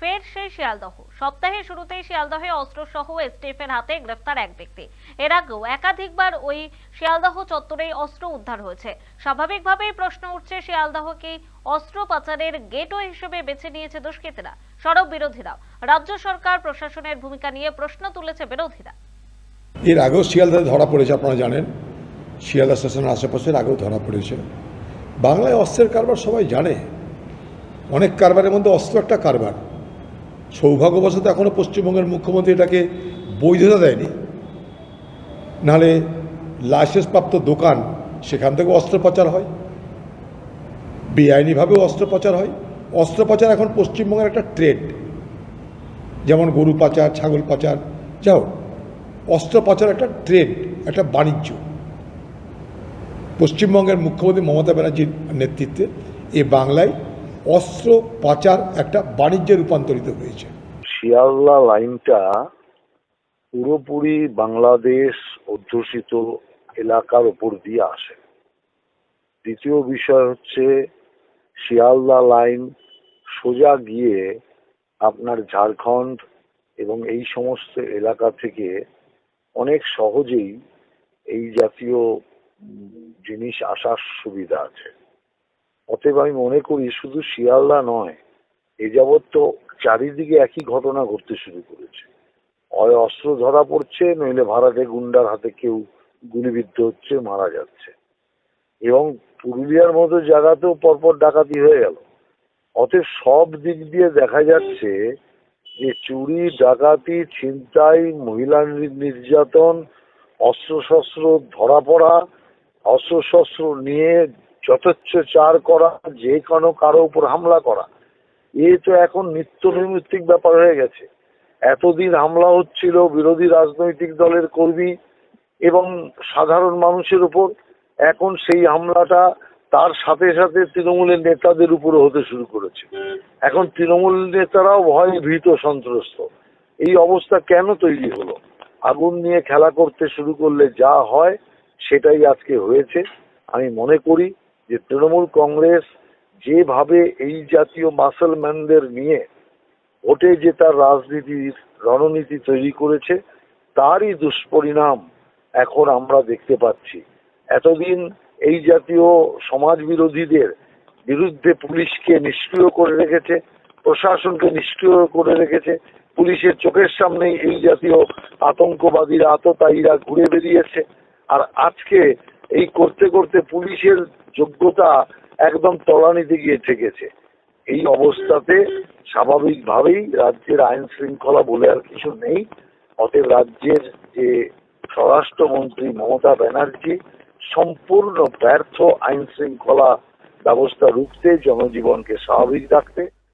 ফের সেই শিয়ালদহ। সপ্তাহের শুরুতেই শিয়ালদহে অস্ত্রসহ এসটিএফের হাতে গ্রেফতার এক ব্যক্তি। এর আগেও একাধিকবার ওই শিয়ালদহ চত্বরেই অস্ত্র উদ্ধার হয়েছে। স্বাভাবিকভাবেই প্রশ্ন উঠছে, শিয়ালদহকে অস্ত্র পাচারের গেটওয়ে হিসেবে বেছে নিয়েছে দুষ্কৃতীরা, সড়ক বিরোধীরাও। রাজ্য সরকার, প্রশাসনের ভূমিকা নিয়ে প্রশ্ন তুলেছে বিরোধীরা। এর আগেও শিয়ালদায় ধরা পড়েছে, আপনারা জানেন। শিয়ালদা স্টেশনের আশেপাশের আগেও ধরা পড়েছে। বাংলায় অস্ত্রের কারবার সবাই জানে। অনেক কারবারের মধ্যে অস্ত্র একটা কারবার। সৌভাগ্যবশত এখনও পশ্চিমবঙ্গের মুখ্যমন্ত্রী এটাকে বৈধতা দেয়নি। নাহলে লাইসেন্সপ্রাপ্ত দোকান, সেখান থেকে অস্ত্র পাচার হয়। বেআইনিভাবেও অস্ত্র পাচার হয়। অস্ত্র পাচার এখন পশ্চিমবঙ্গের একটা ট্রেড যেমন গরু পাচার, ছাগল পাচার যাও অস্ত্র পাচার একটা ট্রেড একটা বাণিজ্য। পশ্চিমবঙ্গের মুখ্যমন্ত্রী মমতা ব্যানার্জির নেতৃত্বে এ বাংলায় অস্ত্র পাচার একটা বাণিজ্যে রূপান্তরিত হয়েছে। শিয়ালদা লাইনটা পুরোপুরি বাংলাদেশ অধ্যুষিত এলাকার উপর দিয়ে আসে। দ্বিতীয় বিষয় হচ্ছে, শিয়ালদা লাইন সোজা গিয়ে আপনার ঝাড়খণ্ড এবং এই সমস্ত এলাকা থেকে অনেক সহজেই এই জাতীয় জিনিস আসার সুবিধা আছে। অতএব আমি মনে করি শুধু শিয়ালদা নয়, এ যাবৎ তো চারিদিকে একই ঘটনা ঘটতে শুরু করেছে। হয় অস্ত্র ধরা পড়ছে, নইলে ভাড়াটে গুন্ডার হাতে কেউ গুলিবিদ্ধ হচ্ছে, মারা যাচ্ছে। এবং পুরুলিয়ার মতো জায়গাতেও পরপর ডাকাতি হয়ে গেল। অতএব সব দিক দিয়ে দেখা যাচ্ছে যে চুরি, ডাকাতি, ছিনতাই, মহিলা নির্যাতন, অস্ত্রশস্ত্র ধরা পড়া, অস্ত্রশস্ত্র নিয়ে করা, যে কোনো কারও উপর হামলা করা। এ তো এখন নিত্য নৈমিত্তিক ব্যাপার হয়ে গেছে। এতদিন হামলা হচ্ছিল বিরোধী রাজনৈতিক দলের কর্মী এবং সাধারণ মানুষের উপর। এখন সেই হামলাটা তার সাথে সাথে তৃণমূলের নেতাদের উপরে হতে শুরু করেছে। এখন তৃণমূল নেতারাও ভয়ে ভীত, সন্ত্রস্ত। এই অবস্থা কেন তৈরি হলো? আগুন নিয়ে খেলা করতে শুরু করলে যা হয়, সেটাই আজকে হয়েছে। আমি মনে করি যে তৃণমূল কংগ্রেস যেভাবে এই জাতীয় মাসলম্যানদের নিয়ে ভোটে জেতার রাজনীতির রণনীতি তৈরি করেছে, তারই দুষ্পরিণাম এখন আমরা দেখতে পাচ্ছি। এতদিন এই জাতীয় সমাজ বিরোধীদের বিরুদ্ধে পুলিশকে নিষ্ক্রিয় করে রেখেছে, প্রশাসনকে নিষ্ক্রিয় করে রেখেছে, পুলিশের চোখের সামনে এই জাতীয় আতঙ্কবাদীরা, আততায়ীরা ঘুরে বেরিয়েছে। আর আজকে এই করতে করতে পুলিশের যোগ্যতা একদম তলানিতে গিয়ে ঠেকেছে। এই অবস্থাতে স্বাভাবিকভাবেই রাজ্যের আইন শৃঙ্খলা বলে আর কিছু নেই। অতএব রাজ্যের যে স্বরাষ্ট্রমন্ত্রী মমতা ব্যানার্জি সম্পূর্ণ ব্যর্থ আইন শৃঙ্খলা ব্যবস্থা রুখতে, জনজীবনকে স্বাভাবিক রাখতে